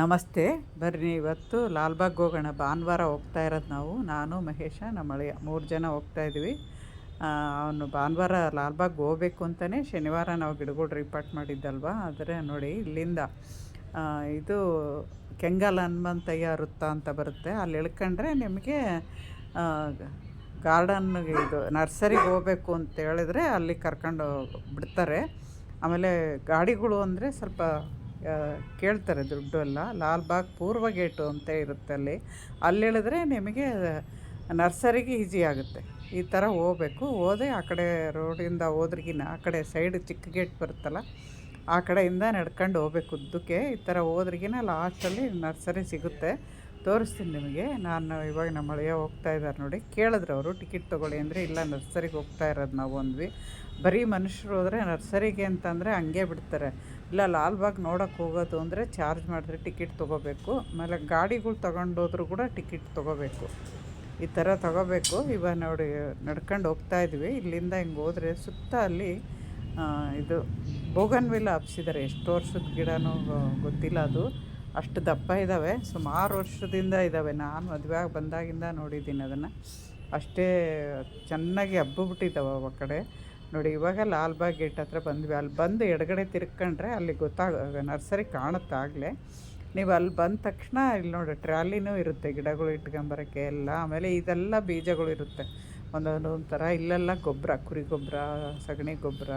ನಮಸ್ತೆ. ಬರ್ರಿ ಇವತ್ತು ಲಾಲ್ಬಾಗ್ ಹೋಗೋಣ. ಭಾನುವಾರ ಹೋಗ್ತಾ ಇರೋದು ನಾವು. ನಾನು, ಮಹೇಶ, ನಮ್ಮ ಅಳಿಯ ಮೂರು ಜನ ಹೋಗ್ತಾ ಇದ್ವಿ ಅವನು ಭಾನುವಾರ ಲಾಲ್ಬಾಗ್ ಹೋಗ್ಬೇಕು ಅಂತಲೇ ಶನಿವಾರ ನಾವು ಗಿಡಗಳು ರಿಪಾರ್ಟ್ ಮಾಡಿದ್ದಲ್ವ? ಆದರೆ ನೋಡಿ, ಇಲ್ಲಿಂದ ಇದು ಕೆಂಗಲ್ ಹನುಮಂತಯ್ಯ ವೃತ್ತ ಅಂತ ಬರುತ್ತೆ. ಅಲ್ಲಿ ಇಳ್ಕೊಂಡ್ರೆ ನಿಮಗೆ ಗಾರ್ಡನ್ಗೆ ಇದು ನರ್ಸರಿಗೆ ಹೋಗ್ಬೇಕು ಅಂತ ಹೇಳಿದ್ರೆ ಅಲ್ಲಿ ಕರ್ಕೊಂಡು ಬಿಡ್ತಾರೆ. ಆಮೇಲೆ ಗಾಡಿಗಳು ಅಂದರೆ ಸ್ವಲ್ಪ ಕೇಳ್ತಾರೆ ದುಡ್ಡು ಎಲ್ಲ ಲಾಲ್ಬಾಗ್ ಪೂರ್ವ ಗೇಟು ಅಂತ ಇರುತ್ತೆ ಅಲ್ಲಿ. ಅಲ್ಲಿ ಇಳಿದ್ರೆ ನಿಮಗೆ ನರ್ಸರಿಗೆ ಈಸಿ ಆಗುತ್ತೆ. ಈ ಥರ ಹೋಗ್ಬೇಕು. ಹೋದೆ ಆ ಕಡೆ ರೋಡಿಂದ ಹೋದ್ರಿಗಿನ, ಆ ಕಡೆ ಸೈಡ್ ಚಿಕ್ಕ ಗೇಟ್ ಬರುತ್ತಲ್ಲ, ಆ ಕಡೆಯಿಂದ ನಡ್ಕೊಂಡು ಹೋಗ್ಬೇಕು ಉದ್ದಕ್ಕೆ. ಈ ಥರ ಹೋದ್ರಿಗಿನ ಲಾಸ್ಟಲ್ಲಿ ನರ್ಸರಿ ಸಿಗುತ್ತೆ. ತೋರಿಸ್ತೀನಿ ನಿಮಗೆ. ನಾನು ಇವಾಗ ನಮ್ಮ ಅಳಿಯ ಹೋಗ್ತಾ ಇದ್ದಾರೆ ನೋಡಿ. ಕೇಳಿದ್ರು ಅವರು, ಟಿಕೆಟ್ ತೊಗೊಳ್ಳಿ. ಅಂದರೆ, ಇಲ್ಲ, ನರ್ಸರಿಗೆ ಹೋಗ್ತಾ ಇರೋದು ನಾವು ಅಂದ್ವಿ. ಬರೀ ಮನುಷ್ಯರು ಹೋದರೆ ನರ್ಸರಿಗೆ ಅಂತಂದರೆ ಹಂಗೆ ಬಿಡ್ತಾರೆ. ಇಲ್ಲ, ಲಾಲ್ಬಾಗ್ ನೋಡೋಕೆ ಹೋಗೋದು ಅಂದರೆ ಚಾರ್ಜ್ ಮಾಡಿದ್ರೆ ಟಿಕೆಟ್ ತೊಗೋಬೇಕು. ಆಮೇಲೆ ಗಾಡಿಗಳು ತೊಗೊಂಡೋದ್ರೂ ಕೂಡ ಟಿಕೆಟ್ ತೊಗೋಬೇಕು. ಈ ಥರ ತಗೋಬೇಕು. ಇವಾಗ ನೋಡಿ, ನಡ್ಕೊಂಡು ಹೋಗ್ತಾ ಇದ್ವಿ. ಇಲ್ಲಿಂದ ಹಿಂಗೆ ಹೋದರೆ ಸುತ್ತ ಅಲ್ಲಿ ಇದು ಬೋಗನ್ವಿಲ್ಲ ಹಬ್ಸಿದ್ದಾರೆ ಎಷ್ಟು ವರ್ಷದ ಗಿಡನೂ ಗೊತ್ತಿಲ್ಲ ಅದು. ಅಷ್ಟು ದಪ್ಪ ಇದ್ದಾವೆ ಸುಮಾರು ವರ್ಷದಿಂದ ಇದ್ದಾವೆ ನಾನು ಮದುವೆ ಆಗಿ ಬಂದಾಗಿಂದ ನೋಡಿದ್ದೀನಿ ಅದನ್ನು. ಅಷ್ಟೇ ಚೆನ್ನಾಗಿ ಹಬ್ಬಬಿಟ್ಟಿದ್ದಾವೆ ಆ ಕಡೆ. ನೋಡಿ, ಇವಾಗ ಲಾಲ್ಬಾಗ್ ಗೇಟ್ ಹತ್ರ ಬಂದ್ವಿ. ಅಲ್ಲಿ ಬಂದು ಎಡಗಡೆ ತಿರ್ಕೊಂಡ್ರೆ ಅಲ್ಲಿ ಗೊತ್ತಾಗ ನರ್ಸರಿ ಕಾಣುತ್ತಾಗಲೇ ನೀವು ಅಲ್ಲಿ ಬಂದ ತಕ್ಷಣ ಇಲ್ಲಿ ನೋಡಿ, ಟ್ರಾಲಿನೂ ಇರುತ್ತೆ, ಗಿಡಗಳು ಇಟ್ಕೊಂಬರೋಕ್ಕೆ ಎಲ್ಲ. ಆಮೇಲೆ ಇದೆಲ್ಲ ಬೀಜಗಳು ಇರುತ್ತೆ. ಒಂದೊಂದು ಥರ ಇಲ್ಲೆಲ್ಲ ಗೊಬ್ಬರ ಕುರಿ ಗೊಬ್ಬರ ಸಗಣಿ ಗೊಬ್ಬರ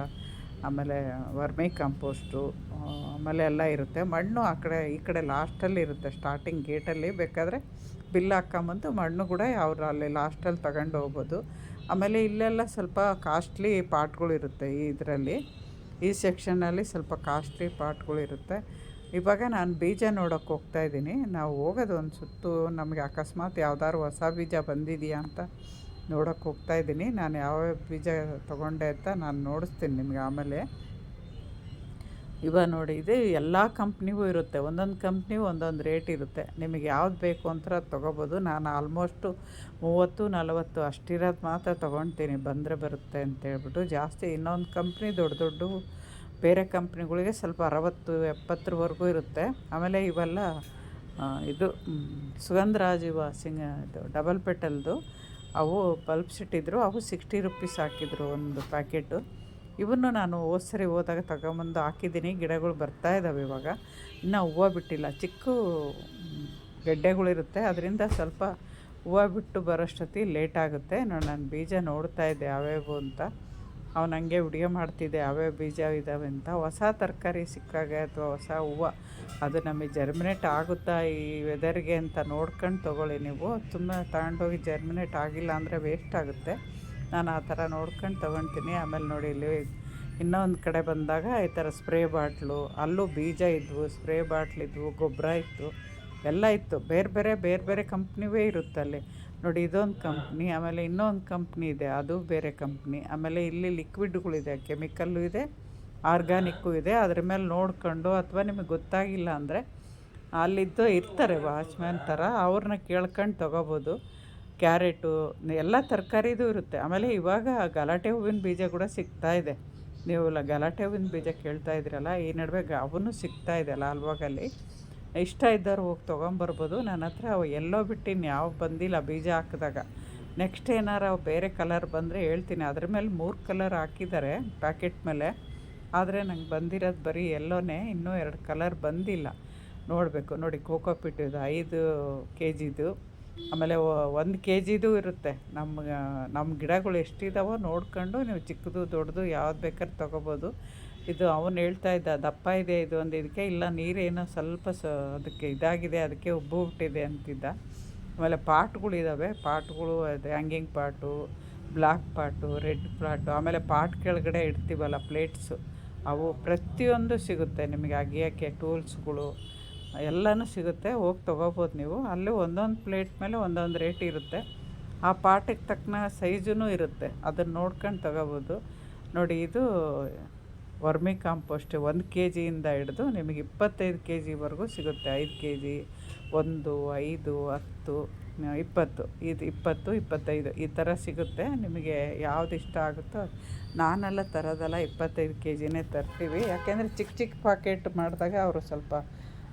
ಆಮೇಲೆ ವರ್ಮಿ ಕಾಂಪೋಸ್ಟು ಆಮೇಲೆ ಎಲ್ಲ ಇರುತ್ತೆ. ಮಣ್ಣು ಆ ಕಡೆ, ಈ ಕಡೆ ಲಾಸ್ಟಲ್ಲಿ ಇರುತ್ತೆ, ಸ್ಟಾರ್ಟಿಂಗ್ ಗೇಟಲ್ಲಿ. ಬೇಕಾದರೆ ಬಿಲ್ ಹಾಕ್ಕೊಂಬಂದು ಮಣ್ಣು ಕೂಡ ಅವ್ರು ಅಲ್ಲಿ ಲಾಸ್ಟಲ್ಲಿ ತಗೊಂಡು ಹೋಗ್ಬೋದು. ಆಮೇಲೆ ಇಲ್ಲೆಲ್ಲ ಸ್ವಲ್ಪ ಕಾಸ್ಟ್ಲಿ ಪಾರ್ಟ್ಗಳಿರುತ್ತೆ ಈ ಇದರಲ್ಲಿ. ಈ ಸೆಕ್ಷನಲ್ಲಿ ಸ್ವಲ್ಪ ಕಾಸ್ಟ್ಲಿ ಪಾರ್ಟ್ಗಳಿರುತ್ತೆ ಇವಾಗ ನಾನು ಬೀಜ ನೋಡೋಕ್ಕೆ ಹೋಗ್ತಾ ಇದ್ದೀನಿ. ನಾವು ಹೋಗೋದು ಒಂದು ಸುತ್ತು, ನಮಗೆ ಅಕಸ್ಮಾತ್ ಯಾವ್ದಾದ್ರು ಹೊಸ ಬೀಜ ಬಂದಿದೆಯಾ ಅಂತ ನೋಡೋಕ್ಕೆ ಹೋಗ್ತಾ ಇದ್ದೀನಿ. ನಾನು ಯಾವ ಬೀಜ ತೊಗೊಂಡೆ ಅಂತ ನಾನು ನೋಡಿಸ್ತೀನಿ ನಿಮಗೆ ಆಮೇಲೆ. ಇವಾಗ ನೋಡಿ, ಇದು ಎಲ್ಲ ಕಂಪ್ನಿಗೂ ಇರುತ್ತೆ. ಒಂದೊಂದು ಕಂಪ್ನಿ ಒಂದೊಂದು ರೇಟ್ ಇರುತ್ತೆ. ನಿಮಗೆ ಯಾವ್ದು ಬೇಕು ಅಂತ ತೊಗೋಬೋದು. ನಾನು ಆಲ್ಮೋಸ್ಟು ಮೂವತ್ತು, ನಲವತ್ತು ಅಷ್ಟಿರೋದು ಮಾತ್ರ ತೊಗೊಳ್ತೀನಿ ಬಂದರೆ ಬರುತ್ತೆ ಅಂತೇಳ್ಬಿಟ್ಟು ಜಾಸ್ತಿ ಇನ್ನೊಂದು ಕಂಪ್ನಿ ದೊಡ್ಡ ದೊಡ್ಡ ಬೇರೆ ಕಂಪ್ನಿಗಳಿಗೆ ಸ್ವಲ್ಪ ಅರವತ್ತು, ಎಪ್ಪತ್ತರವರೆಗೂ ಇರುತ್ತೆ. ಆಮೇಲೆ ಇವೆಲ್ಲ ಇದು ಸುಗಂಧರಾಜ್ ಇವ ವಾಸಿಂಗ್ ಇದು ಡಬಲ್ ಪೆಟಲ್ದು ಅವು ಬಲ್ಬ್ಸ್ ಸಿಟ್ಟಿದ್ರು ಅವು ಸಿಕ್ಸ್ಟಿ ರುಪೀಸ್ ಹಾಕಿದ್ರು ಒಂದು ಪ್ಯಾಕೆಟು ಇವನ್ನು ನಾನು ಹೋದ ಸರಿ ಹೋದಾಗ ತಗೊಂಬಂದು ಹಾಕಿದ್ದೀನಿ. ಗಿಡಗಳು ಬರ್ತಾ ಇದ್ದಾವೆ ಇವಾಗ. ಇನ್ನು ಹೂವು ಬಿಟ್ಟಿಲ್ಲ. ಚಿಕ್ಕ ಗೆಡ್ಡೆಗಳಿರುತ್ತೆ ಅದರಿಂದ ಸ್ವಲ್ಪ ಹೂವು ಬಿಟ್ಟು ಬರೋಷ್ಟೊತ್ತಿ ಲೇಟ್ ಆಗುತ್ತೆ. ನಾನು ನಾನು ಬೀಜ ನೋಡ್ತಾ ಇದ್ದೆ ಯಾವ್ಯಾವು ಅಂತ. ಅವನು ಹಂಗೆ ಹುಡುಗೆ ಮಾಡ್ತಿದ್ದೆ. ಯಾವ್ಯಾವ ಬೀಜ ಇದ್ದಾವೆ ಅಂತ. ಹೊಸ ತರಕಾರಿ ಸಿಕ್ಕಾಗ ಅಥವಾ ಹೊಸ ಹೂವು, ಅದು ನಮಗೆ ಜರ್ಮಿನೇಟ್ ಆಗುತ್ತಾ ಈ ವೆದರ್ಗೆ ಅಂತ ನೋಡ್ಕೊಂಡು ತೊಗೊಳ್ಳಿ ನೀವು. ತುಂಬ ತಗೊಂಡೋಗಿ ಜರ್ಮಿನೇಟ್ ಆಗಿಲ್ಲ ಅಂದರೆ ವೇಸ್ಟ್ ಆಗುತ್ತೆ. ನಾನು ಆ ಥರ ನೋಡ್ಕೊಂಡು ತೊಗೊತೀನಿ ಆಮೇಲೆ ನೋಡಿ ಇಲ್ಲಿ ಇನ್ನೊಂದು ಕಡೆ ಬಂದಾಗ ಈ ಥರ ಸ್ಪ್ರೇ ಬಾಟ್ಲು, ಅಲ್ಲೂ ಬೀಜ ಇದ್ವು, ಸ್ಪ್ರೇ ಬಾಟ್ಲಿದ್ವು ಗೊಬ್ಬರ ಇತ್ತು, ಎಲ್ಲ ಇತ್ತು. ಬೇರೆ ಬೇರೆ ಬೇರೆ ಬೇರೆ ಕಂಪ್ನಿವೇ ಇರುತ್ತೆ ಅಲ್ಲಿ. ನೋಡಿ ಇದೊಂದು ಕಂಪ್ನಿ, ಆಮೇಲೆ ಇನ್ನೊಂದು ಕಂಪ್ನಿ ಇದೆ, ಅದು ಬೇರೆ ಕಂಪ್ನಿ. ಆಮೇಲೆ ಇಲ್ಲಿ ಲಿಕ್ವಿಡ್ಗಳಿದೆ ಕೆಮಿಕಲ್ಲು ಇದೆ ಆರ್ಗ್ಯಾನಿಕ್ಕು ಇದೆ. ಅದ್ರ ಮೇಲೆ ನೋಡ್ಕೊಂಡು, ಅಥವಾ ನಿಮಗೆ ಗೊತ್ತಾಗಿಲ್ಲ ಅಂದರೆ ಅಲ್ಲಿದ್ದು ಇರ್ತಾರೆ ವಾಚ್ಮ್ಯಾನ್ ಥರ, ಅವ್ರನ್ನ ಕೇಳ್ಕೊಂಡು ತೊಗೋಬೋದು. ಕ್ಯಾರೆಟು ಎಲ್ಲ ತರಕಾರಿದು ಇರುತ್ತೆ. ಆಮೇಲೆ ಇವಾಗ ಗಲಾಟೆ ಹೂವಿನ ಬೀಜ ಕೂಡ ಸಿಗ್ತಾ ಇದೆ. ನೀವು ಗಲಾಟೆ ಹೂವಿನ ಬೀಜ ಕೇಳ್ತಾ ಇದ್ರಲ್ಲ ಈ ನಡುವೆ ಅವನು ಸಿಗ್ತಾ ಇದೆ ಲಾಲ್ಬಾಗಲ್ಲಿ. ಇಷ್ಟ ಇದ್ದವ್ರು ಹೋಗಿ ತೊಗೊಂಬರ್ಬೋದು. ನನ್ನ ಹತ್ರ ಎಲ್ಲೋ ಬಿಟ್ಟಿನಿ, ಯಾವ ಬಂದಿಲ್ಲ ಬೀಜ ಹಾಕಿದಾಗ. ನೆಕ್ಸ್ಟ್ ಏನಾರು ಬೇರೆ ಕಲರ್ ಬಂದರೆ ಹೇಳ್ತೀನಿ. ಅದ್ರ ಮೇಲೆ ಮೂರು ಕಲರ್ ಹಾಕಿದ್ದಾರೆ ಪ್ಯಾಕೆಟ್ ಮೇಲೆ. ಆದರೆ ನಂಗೆ ಬಂದಿರೋದು ಬರೀ ಎಲ್ಲೋನೇ, ಇನ್ನೂ ಎರಡು ಕಲರ್ ಬಂದಿಲ್ಲ. ನೋಡಬೇಕು. ನೋಡಿ, ಕೋಕೋ ಪಿಟ್ ಇದು ಐದು ಕೆ ಜಿದು ಆಮೇಲೆ ಒಂದು ಕೆ ಜಿದು ಇರುತ್ತೆ. ನಮ್ಮ ನಮ್ಮ ಗಿಡಗಳು ಎಷ್ಟಿದಾವೋ ನೋಡ್ಕೊಂಡು ನೀವು ಚಿಕ್ಕದು, ದೊಡ್ಡದು ಯಾವ್ದು ಬೇಕಾದ್ರೆ ತೊಗೋಬೋದು. ಇದು ಅವನು ಹೇಳ್ತಾ ಇದ್ದ, ದಪ್ಪ ಇದೆ ಇದು ಒಂದು ಇದಕ್ಕೆ ಇಲ್ಲ ನೀರೇನೋ ಸ್ವಲ್ಪ ಸ, ಅದಕ್ಕೆ ಇದಾಗಿದೆ, ಅದಕ್ಕೆ ಉಬ್ಬು ಬಿಟ್ಟಿದೆ ಅಂತಿದ್ದ. ಆಮೇಲೆ ಪಾಟ್ಗಳಿದ್ದಾವೆ ಪಾಟ್ಗಳು ಅದು hanging pot black pot, red pot, ಆಮೇಲೆ ಪಾಟ್ ಕೆಳಗಡೆ ಇಡ್ತೀವಲ್ಲ ಪ್ಲೇಟ್ಸು, ಅವು ಪ್ರತಿಯೊಂದು ಸಿಗುತ್ತೆ ನಿಮಗೆ ಅಗಿಯೋಕ್ಕೆ ಟೂಲ್ಸ್ಗಳು. ಎಲ್ಲನೂ ಸಿಗುತ್ತೆ, ಹೋಗಿ ತೊಗೋಬೋದು ನೀವು. ಅಲ್ಲಿ ಒಂದೊಂದು ಪ್ಲೇಟ್ ಮೇಲೆ ಒಂದೊಂದು ರೇಟ್ ಇರುತ್ತೆ. ಆ ಪಾಟಿಗೆ ತಕ್ಕನ ಸೈಜೂ ಇರುತ್ತೆ. ಅದನ್ನು ನೋಡ್ಕೊಂಡು ತಗೋಬೋದು. ನೋಡಿ, ಇದು ವರ್ಮಿ ಕಾಂಪೋಸ್ಟ್ ಒಂದು ಕೆ ಜಿಯಿಂದ ಹಿಡಿದು ನಿಮಗೆ ಇಪ್ಪತ್ತೈದು ಕೆ ಜಿವರೆಗೂ ಸಿಗುತ್ತೆ. ಐದು ಕೆ ಜಿ ಒಂದು, ಐದು, ಹತ್ತು, ಇಪ್ಪತ್ತು. ಇದು ಇಪ್ಪತ್ತು, ಇಪ್ಪತ್ತೈದು ಈ ಥರ ಸಿಗುತ್ತೆ. ನಿಮಗೆ ಯಾವ್ದು ಇಷ್ಟ ಆಗುತ್ತೋ ನಾನೆಲ್ಲ ತರೋದಲ್ಲ ಇಪ್ಪತ್ತೈದು ಕೆ ಜಿನೇ ತರ್ತೀವಿ. ಯಾಕೆಂದರೆ ಚಿಕ್ಕ ಚಿಕ್ಕ ಪಾಕೆಟ್ ಮಾಡಿದಾಗ ಅವರು ಸ್ವಲ್ಪ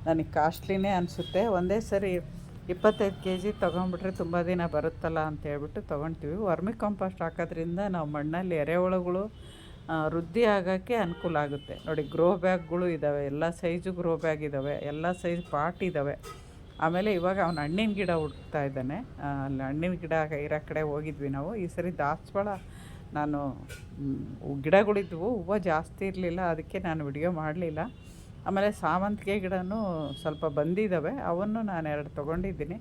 ನನಗೆ ಕಾಸ್ಟ್ಲಿನೇ ಅನಿಸುತ್ತೆ. ಒಂದೇ ಸರಿ ಇಪ್ಪತ್ತೈದು ಕೆ ಜಿ ತೊಗೊಂಬಿಟ್ರೆ ತುಂಬ ದಿನ ಬರುತ್ತಲ್ಲ ಅಂತ ಹೇಳ್ಬಿಟ್ಟು ತೊಗೊಳ್ತೀವಿ ವರ್ಮಿ ಕಾಂಪೋಸ್ಟ್ ಹಾಕೋದ್ರಿಂದ ನಾವು ಮಣ್ಣಲ್ಲಿ ಎರೆಹುಳುಗಳು ವೃದ್ಧಿ ಆಗೋಕ್ಕೆ ಅನುಕೂಲ ಆಗುತ್ತೆ. ನೋಡಿ ಗ್ರೋ ಬ್ಯಾಗ್ಗಳು ಇದ್ದಾವೆ ಎಲ್ಲ ಸೈಜು ಗ್ರೋ ಬ್ಯಾಗ್ ಇದ್ದಾವೆ ಎಲ್ಲ ಸೈಜ್ ಪಾಟ್ ಇದ್ದಾವೆ ಆಮೇಲೆ ಇವಾಗ ಅವನು ಹಣ್ಣಿನ ಗಿಡ ಹುಡುಕ್ತಾ ಇದ್ದಾನೆ. ಅಲ್ಲಿ ಹಣ್ಣಿನ ಗಿಡ ಇರೋ ಕಡೆ ಹೋಗಿದ್ವಿ ನಾವು. ಈ ಸರಿ ದಾಸವಾಳ, ನಾನು ಗಿಡಗಳಿದ್ವು. ಹೂವು ಜಾಸ್ತಿ ಇರಲಿಲ್ಲ. ಅದಕ್ಕೆ ನಾನು ವಿಡಿಯೋ ಮಾಡಲಿಲ್ಲ. ಆಮೇಲೆ ಸಾವಂತಿಗೆ ಗಿಡನೂ ಸ್ವಲ್ಪ ಬಂದಿದ್ದಾವೆ, ಅವನ್ನು ನಾನು ಎರಡು ತೊಗೊಂಡಿದ್ದೀನಿ.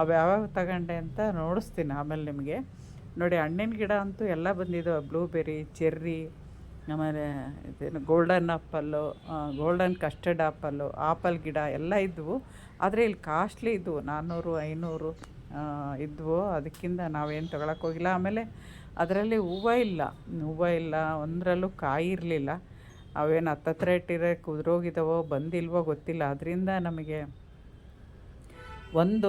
ಅವು ಯಾವ್ಯಾವ ತಗೊಂಡೆ ಅಂತ ನೋಡಿಸ್ತೀನಿ ಆಮೇಲೆ ನಿಮಗೆ. ನೋಡಿ, ಹಣ್ಣಿನ ಗಿಡ ಅಂತೂ ಎಲ್ಲ ಬಂದಿದ್ದಾವೆ. ಬ್ಲೂಬೆರಿ ಚೆರ್ರಿ, ಆಮೇಲೆ ಇದೇನು golden apple golden custard apple, apple ಗಿಡ ಎಲ್ಲ ಇದ್ವು ಆದರೆ ಇಲ್ಲಿ ಕಾಸ್ಟ್ಲಿ ಇದ್ವು ನಾನ್ನೂರು, ಐನೂರು ಇದ್ವು ಅದಕ್ಕಿಂತ ನಾವೇನು ತೊಗೊಳಕ್ಕೆ ಹೋಗಿಲ್ಲ. ಆಮೇಲೆ ಅದರಲ್ಲಿ ಹೂವು ಇಲ್ಲ. ಹೂವು ಇಲ್ಲ, ಒಂದರಲ್ಲೂ ಕಾಯಿ ಇರಲಿಲ್ಲ. ಅವೇನು ಹತ್ತತ್ರ ಇಟ್ಟಿರೋ ಕುದುರೋಗಿದ್ದಾವೋ ಬಂದಿಲ್ವೋ ಗೊತ್ತಿಲ್ಲ. ಅದರಿಂದ ನಮಗೆ ಒಂದು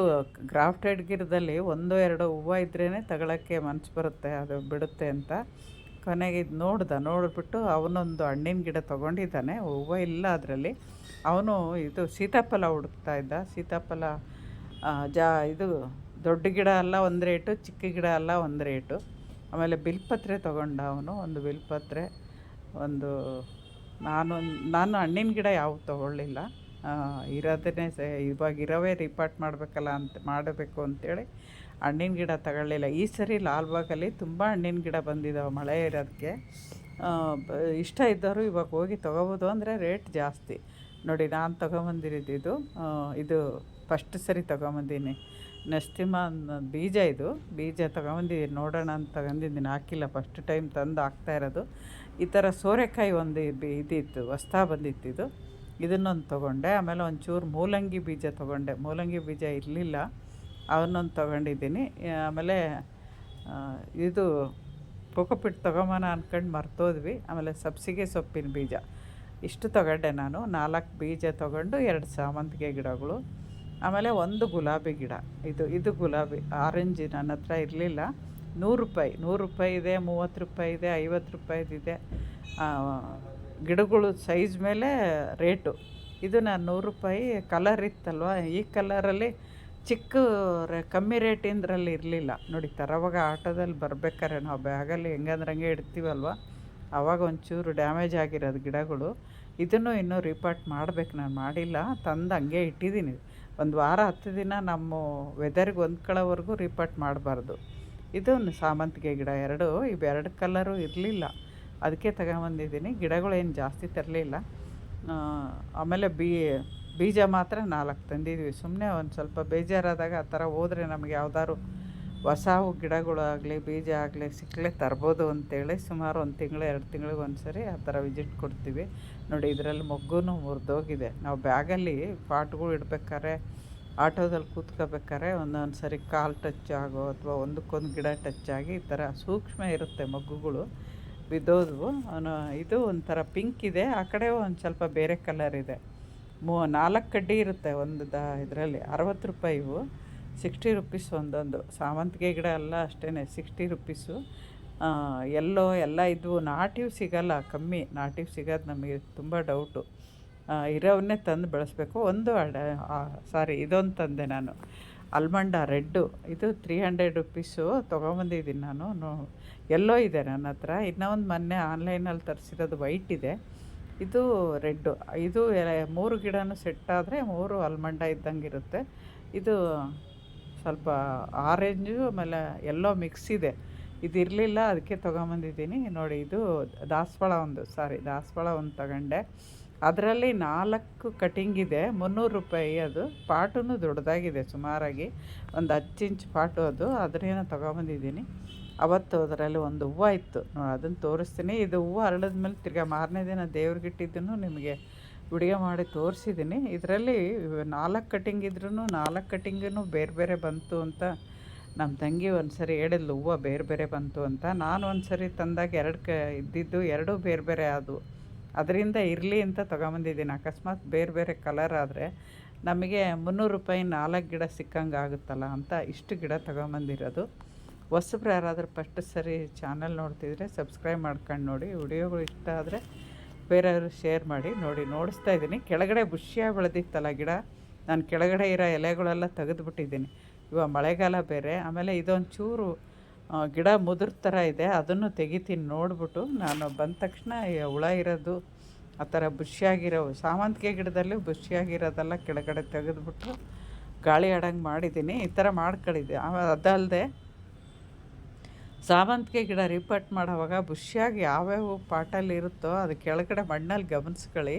ಗ್ರಾಫ್ಟೆಡ್ ಗಿಡದಲ್ಲಿ ಒಂದು ಎರಡು ಹೂವು ಇದ್ರೇ ತಗೊಳಕ್ಕೆ ಮನಸ್ಸು ಬರುತ್ತೆ, ಅದು ಬಿಡುತ್ತೆ ಅಂತ. ಕೊನೆಗೆ ಇದು ನೋಡ್ದ, ನೋಡಿಬಿಟ್ಟು ಅವನೊಂದು ಹಣ್ಣಿನ ಗಿಡ ತೊಗೊಂಡಿದ್ದಾನೆ. ಹೂವು ಇಲ್ಲ ಅದರಲ್ಲಿ. ಅವನು ಇದು ಸೀತಾಫಲ ಹುಡುಕ್ತಾ ಇದ್ದ. ಸೀತಾಫಲ ಜಾ, ಇದು ದೊಡ್ಡ ಗಿಡ ಅಲ್ಲ ಒಂದು ರೇಟು, ಚಿಕ್ಕ ಗಿಡ ಅಲ್ಲ ಒಂದು ರೇಟು. ಆಮೇಲೆ ಬಿಲ್ಪತ್ರೆ ತೊಗೊಂಡ ಅವನು, ಒಂದು ಬಿಲ್ಪತ್ರೆ, ಒಂದು ನಾನು ನಾನು ಹಣ್ಣಿನ ಗಿಡ ಯಾವ ತಗೊಳ್ಳಿಲ್ಲ. ಇರೋದನ್ನೇ ಸ, ಇವಾಗ ಇರೋವೇ ರಿಪಾರ್ಟ್ ಮಾಡಬೇಕಲ್ಲ ಅಂತ, ಮಾಡಬೇಕು ಅಂತೇಳಿ ಹಣ್ಣಿನ ಗಿಡ ತಗೊಳ್ಳಿಲ್ಲ. ಈ ಸರಿ ಲಾಲ್ಬಾಗಲ್ಲಿ ತುಂಬ ಹಣ್ಣಿನ ಗಿಡ ಬಂದಿದ್ದಾವೆ ಮಳೆ ಇರೋದಕ್ಕೆ. ಇಷ್ಟ ಇದ್ದವರು ಇವಾಗ ಹೋಗಿ ತೊಗೋಬೋದು ಅಂದರೆ ರೇಟ್ ಜಾಸ್ತಿ. ನೋಡಿ, ನಾನು ತೊಗೊಂಬಂದಿರೋದು ಇದು ಇದು ಫಸ್ಟ್ ಸರಿ ತೊಗೊಂಬಂದೀನಿ. ಅನ್ನೋ ಬೀಜ ಇದು. ಬೀಜ ತಗೊಂಬಂದಿದ್ದೀನಿ ನೋಡೋಣ ಅಂತ ತಗೊಂಡಿದ್ದೀನಿ. ಹಾಕಿಲ್ಲ. ಫಸ್ಟ್ ಟೈಮ್ ತಂದು ಹಾಕ್ತಾ ಇರೋದು. ಈ ಥರ ಸೋರೆಕಾಯಿ ಒಂದು ಇದಿತ್ತು, ಹೊಸ್ತಾ ಬಂದಿತ್ತು ಇದು. ಇದನ್ನೊಂದು ತೊಗೊಂಡೆ. ಆಮೇಲೆ ಒಂಚೂರು ಮೂಲಂಗಿ ಬೀಜ ತೊಗೊಂಡೆ. ಮೂಲಂಗಿ ಬೀಜ ಇರಲಿಲ್ಲ. ಅವನ್ನೊಂದು ತೊಗೊಂಡಿದ್ದೀನಿ. ಆಮೇಲೆ ಇದು ಕೋಕೋಪಿಟ್ ತೊಗೊಂಬನ ಅಂದ್ಕೊಂಡು ಮರ್ತೋದ್ವಿ. ಆಮೇಲೆ ಸಬ್ಸಿಗೆ ಸೊಪ್ಪಿನ ಬೀಜ. ಇಷ್ಟು ತೊಗೊಂಡೆ ನಾನು. ನಾಲ್ಕು ಬೀಜ ತೊಗೊಂಡು ಎರಡು ಸಾಮಂತಿಗೆ ಗಿಡಗಳು. ಆಮೇಲೆ ಒಂದು ಗುಲಾಬಿ ಗಿಡ. ಇದು ಇದು ಗುಲಾಬಿ, ಆರೆಂಜ್ ನನ್ನ ಹತ್ರ ಇರಲಿಲ್ಲ. ನೂರು ರೂಪಾಯಿ ನೂರು ರೂಪಾಯಿ ಇದೆ, ಮೂವತ್ತು ರೂಪಾಯಿ ಇದೆ, ಐವತ್ತು ರೂಪಾಯಿದಿದೆ ಗಿಡಗಳು ಸೈಜ್ ಮೇಲೆ ರೇಟು. ಇದು ನಾನು ನೂರು ರೂಪಾಯಿ ಕಲರ್ ಇತ್ತಲ್ವ? ಈ ಕಲರಲ್ಲಿ ಚಿಕ್ಕ ರೇ, ಕಮ್ಮಿ ರೇಟಿಂದ್ರಲ್ಲಿ ಇರಲಿಲ್ಲ. ನೋಡಿ, ತರವಾಗ ಆಟೋದಲ್ಲಿ ಬರ್ಬೇಕಾರೆ ನಾವು ಬ್ಯಾಗಲ್ಲಿ ಹೆಂಗಂದ್ರೆ ಹಂಗೆ ಇಡ್ತೀವಲ್ವ? ಆವಾಗ ಒಂಚೂರು ಡ್ಯಾಮೇಜ್ ಆಗಿರೋದು ಗಿಡಗಳು. ಇದನ್ನು ಇನ್ನೂ ರಿಪಾರ್ಟ್ ಮಾಡ್ಬೇಕು. ನಾನು ಮಾಡಿಲ್ಲ. ತಂದು ಹಂಗೆ ಇಟ್ಟಿದ್ದೀನಿ. ಒಂದು ವಾರ, ಹತ್ತು ದಿನ ನಮ್ಮ ವೆದರ್ಗೆ ಹೊಂದ್ಕೊಳ್ಳೋವರೆಗೂ ರಿಪೋರ್ಟ್ ಮಾಡಬಾರ್ದು. ಇದೊಂದು ಸಾಮಂತಿಗೆ ಗಿಡ. ಎರಡು, ಇವೆರಡು ಕಲರು ಇರಲಿಲ್ಲ. ಅದಕ್ಕೆ ತಗೊಂಬಂದಿದ್ದೀನಿ. ಗಿಡಗಳೇನು ಜಾಸ್ತಿ ತರಲಿಲ್ಲ. ಆಮೇಲೆ ಬೀ, ಬೀಜ ಮಾತ್ರ ನಾಲ್ಕು ತಂದಿದ್ವಿ. ಸುಮ್ಮನೆ ಒಂದು ಸ್ವಲ್ಪ ಬೇಜಾರಾದಾಗ ಆ ಥರ ಹೋದರೆ ನಮಗೆ ಯಾವ್ದಾದ್ರು ಹೊಸವು ಗಿಡಗಳಾಗಲಿ, ಬೀಜ ಆಗಲಿ ಸಿಕ್ಕಲೆ ತರ್ಬೋದು ಅಂತೇಳಿ ಸುಮಾರು ಒಂದು ತಿಂಗಳು, ಎರಡು ತಿಂಗಳಿಗೆ ಒಂದು ಸರಿ ಆ ಥರ ವಿಸಿಟ್ ಕೊಡ್ತೀವಿ. ನೋಡಿ, ಇದರಲ್ಲಿ ಮೊಗ್ಗು ಮುರಿದೋಗಿದೆ. ನಾವು ಬ್ಯಾಗಲ್ಲಿ ಪಾಟ್ಗಳು ಇಡ್ಬೇಕಾದ್ರೆ, ಆಟೋದಲ್ಲಿ ಕೂತ್ಕೋಬೇಕಾದ್ರೆ ಒಂದೊಂದು ಸರಿ ಕಾಲು ಟಚ್ ಆಗೋ ಅಥವಾ ಒಂದಕ್ಕೊಂದು ಗಿಡ ಟಚ್ ಆಗಿ ಈ ಥರ ಸೂಕ್ಷ್ಮ ಇರುತ್ತೆ ಮೊಗ್ಗುಗಳು ಬಿದ್ದೋದು ಇದು ಒಂಥರ ಪಿಂಕ್ ಇದೆ, ಆ ಕಡೆ ಒಂದು ಸ್ವಲ್ಪ ಬೇರೆ ಕಲರ್ ಇದೆ. ಮೂ ನಾಲ್ಕು ಕಡ್ಡಿ ಇರುತ್ತೆ ಒಂದು ದ, ಇದರಲ್ಲಿ ಅರವತ್ತು ರೂಪಾಯಿ ಇವು. ಸಿಕ್ಸ್ಟಿ ರುಪೀಸ್ ಒಂದೊಂದು. ಸಾವಂತಿಗೆ ಗಿಡ ಎಲ್ಲ ಅಷ್ಟೇ ಸಿಕ್ಸ್ಟಿ ರುಪೀಸು. ಎಲ್ಲೋ ಎಲ್ಲ ಇದ್ವು ನಾಟಿವ್ ಸಿಗಲ್ಲ, ಕಮ್ಮಿ ನಾಟಿವ್ ಸಿಗೋದು ನಮಗೆ ತುಂಬ ಡೌಟು ಇರೋವನ್ನೇ ತಂದು ಬೆಳೆಸ್ಬೇಕು. ಒಂದು ಅಡ ಸಾರಿ ಇದೊಂದು ತಂದೆ ನಾನು. Almond red. ಇದು ತ್ರೀ ಹಂಡ್ರೆಡ್ ರುಪೀಸು ತೊಗೊಂಬಂದಿದ್ದೀನಿ ನಾನು. ಎಲ್ಲೋ ಇದೆ ನನ್ನ ಹತ್ರ. ಇನ್ನೂ ಒಂದು ಮೊನ್ನೆ ಆನ್ಲೈನಲ್ಲಿ ತರಿಸಿರೋದು ವೈಟ್ ಇದೆ. ಇದು ರೆಡ್ಡು. ಇದು, ಮೂರು ಗಿಡನೂ ಸೆಟ್ ಆದರೆ ಮೂರು ಅಲ್ಮಂಡ ಇದ್ದಂಗೆ ಇರುತ್ತೆ ಇದು ಸ್ವಲ್ಪ ಆರೆಂಜು, ಆಮೇಲೆ ಎಲ್ಲೋ ಮಿಕ್ಸ್ ಇದೆ. ಇದು ಇರಲಿಲ್ಲ, ಅದಕ್ಕೆ ತೊಗೊಂಬಂದಿದ್ದೀನಿ. ನೋಡಿ, ಇದು ದಾಸವಾಳ ಒಂದು, ಸಾರಿ, ದಾಸವಾಳ ಒಂದು ತಗೊಂಡೆ. ಅದರಲ್ಲಿ ನಾಲ್ಕು ಕಟಿಂಗ್ ಇದೆ, ಮುನ್ನೂರು ರೂಪಾಯಿ ಅದು. ಪಾಟೂ ದೊಡ್ಡದಾಗಿದೆ, ಸುಮಾರಾಗಿ. ಒಂದು ಹತ್ತು ಇಂಚ್ ಪಾಟು ಅದು. ಅದರಿಂದ ತೊಗೊಂಬಂದಿದ್ದೀನಿ. ಅವತ್ತು ಅದರಲ್ಲಿ ಒಂದು ಹೂವು ಇತ್ತು ಅದನ್ನು ತೋರಿಸ್ತೀನಿ. ಇದು ಹೂವು ಮೇಲೆ ತಿರ್ಗಾ ಮಾರನೇ ದಿನ ದೇವ್ರಿಗಿಟ್ಟಿದ್ದನ್ನು ನಿಮಗೆ ವಿಡಿಯೋ ಮಾಡಿ ತೋರಿಸಿದ್ದೀನಿ. ಇದರಲ್ಲಿ ನಾಲ್ಕು ಕಟಿಂಗ್ ಇದ್ರೂ ನಾಲ್ಕು ಕಟಿಂಗೂ ಬೇರೆ ಬೇರೆ ಬಂತು ಅಂತ ನಮ್ಮ ತಂಗಿ ಒಂದು ಸರಿ ಹೇಳಿದ್ಲು, ಹೂವು ಬೇರೆ ಬೇರೆ ಬಂತು ಅಂತ. ನಾನು ಒಂದು ಸರಿ ತಂದಾಗ ಎರಡು ಕ ಇದ್ದಿದ್ದು ಎರಡೂ ಬೇರೆ ಬೇರೆ ಆದವು. ಅದರಿಂದ ಇರಲಿ ಅಂತ ತೊಗೊಂಬಂದಿದ್ದೀನಿ. ಅಕಸ್ಮಾತ್ ಬೇರೆ ಬೇರೆ ಕಲರ್ ಆದರೆ ನಮಗೆ ಮುನ್ನೂರು ರೂಪಾಯಿ ನಾಲ್ಕು ಗಿಡ ಸಿಕ್ಕಂಗೆ ಆಗುತ್ತಲ್ಲ ಅಂತ ಇಷ್ಟು ಗಿಡ ತೊಗೊಂಬಂದಿರೋದು. ಹೊಸಬ್ರು ಯಾರಾದರೂ ಫಸ್ಟ್ ಸರಿ ಚಾನಲ್ ನೋಡ್ತಿದ್ರೆ ಸಬ್ಸ್ಕ್ರೈಬ್ ಮಾಡ್ಕೊಂಡು ನೋಡಿ. ವಿಡಿಯೋಗಳು ಇಷ್ಟ ಆದರೆ ಬೇರೆಯವರು ಶೇರ್ ಮಾಡಿ ನೋಡಿ ನೋಡಿಸ್ತಾ ಇದ್ದೀನಿ. ಕೆಳಗಡೆ ಬುಷಿಯಾಗಿ ಬೆಳೆದಿತ್ತಲ್ಲ ಗಿಡ, ನಾನು ಕೆಳಗಡೆ ಇರೋ ಎಲೆಗಳೆಲ್ಲ ತೆಗೆದುಬಿಟ್ಟಿದ್ದೀನಿ. ಇವಾಗ ಮಳೆಗಾಲ ಬೇರೆ, ಆಮೇಲೆ ಇದೊಂದು ಚೂರು ಗಿಡ ಮುದುರ್ ಥರ ಇದೆ, ಅದನ್ನು ತೆಗಿತೀನಿ ನೋಡ್ಬಿಟ್ಟು ನಾನು ಬಂದ ತಕ್ಷಣ ಹುಳ ಇರೋದು, ಆ ಥರ ಬುಷಿಯಾಗಿರೋ ಸಾವಂತಿಗೆ ಗಿಡದಲ್ಲಿ ಬುಷಿಯಾಗಿರೋದೆಲ್ಲ ಕೆಳಗಡೆ ತೆಗೆದುಬಿಟ್ಟು ಗಾಳಿ ಆಡಂಗೆ ಮಾಡಿದ್ದೀನಿ. ಈ ಥರ ಆಮೇಲೆ ಅದಲ್ಲದೆ ಸಾವಂತಿಗೆ ಗಿಡ ರಿಪೋರ್ಟ್ ಮಾಡೋವಾಗ ಬುಷಿಯಾಗಿ ಯಾವ್ಯಾವ ಪಾಟಲ್ಲಿ ಇರುತ್ತೋ ಅದು ಕೆಳಗಡೆ ಮಣ್ಣಲ್ಲಿ ಗಮನಿಸ್ಕೊಳ್ಳಿ.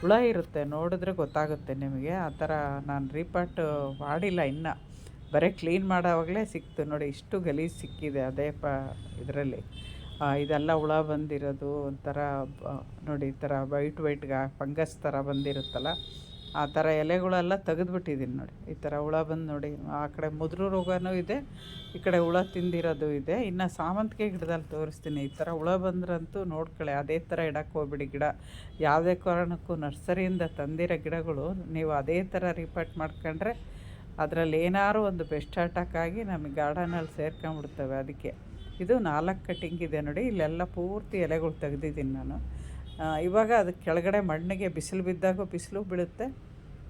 ಹುಳ ಇರುತ್ತೆ, ನೋಡಿದ್ರೆ ಗೊತ್ತಾಗುತ್ತೆ ನಿಮಗೆ. ಆ ಥರ ನಾನು ರೀಪಾಟ್ ಮಾಡಿಲ್ಲ ಇನ್ನು. ಬರೀ ಕ್ಲೀನ್ ಮಾಡೋವಾಗಲೇ ಸಿಕ್ತು. ನೋಡಿ, ಇಷ್ಟು ಗಲೀಜು ಸಿಕ್ಕಿದೆ ಅದೇ ಪ ಇದರಲ್ಲಿ. ಇದೆಲ್ಲ ಹುಳ ಬಂದಿರೋದು ಒಂಥರ ನೋಡಿ, ಈ ಥರ ವೈಟ್ ವೈಟ್ಗೆ ಫಂಗಸ್ ಥರ ಬಂದಿರುತ್ತಲ್ಲ. ಆ ಥರ ಎಲೆಗಳೆಲ್ಲ ತೆಗೆದ್ಬಿಟ್ಟಿದ್ದೀನಿ ನೋಡಿ. ಈ ಥರ ಹುಳ ಬಂದು ನೋಡಿ, ಆ ಕಡೆ ಮುದ್ರು ರೋಗನೂ ಇದೆ, ಈ ಕಡೆ ಹುಳ ತಿಂದಿರೋದು ಇದೆ. ಇನ್ನು ಸಾಮಂತಿಗೆ ಗಿಡದಲ್ಲಿ ತೋರಿಸ್ತೀನಿ, ಈ ಥರ ಹುಳ ಬಂದ್ರಂತೂ ನೋಡ್ಕೊಳ್ಳಿ. ಅದೇ ಥರ ಇಡಕ್ಕೆ ಹೋಗ್ಬಿಡಿ ಗಿಡ. ಯಾವುದೇ ಕಾರಣಕ್ಕೂ ನರ್ಸರಿಯಿಂದ ತಂದಿರೋ ಗಿಡಗಳು ನೀವು ಅದೇ ಥರ ರಿಪೋರ್ಟ್ ಮಾಡ್ಕೊಂಡ್ರೆ ಅದರಲ್ಲಿ ಏನಾದ್ರು ಒಂದು ಬೆಸ್ಟ್ ಅಟ್ಯಾಕ್ ಆಗಿ ನಮಗೆ ಗಾರ್ಡನಲ್ಲಿ ಸೇರ್ಕೊಂಡ್ಬಿಡ್ತವೆ ಅದಕ್ಕೆ. ಇದು ನಾಲ್ಕು ಕಟಿಂಗ್ ಇದೆ ನೋಡಿ, ಇಲ್ಲೆಲ್ಲ ಪೂರ್ತಿ ಎಲೆಗಳು ತೆಗೆದಿದ್ದೀನಿ ನಾನು. ಇವಾಗ ಅದು ಕೆಳಗಡೆ ಮಣ್ಣಿಗೆ ಬಿಸಿಲು ಬಿದ್ದಾಗ ಬಿಸಿಲು ಬೀಳುತ್ತೆ,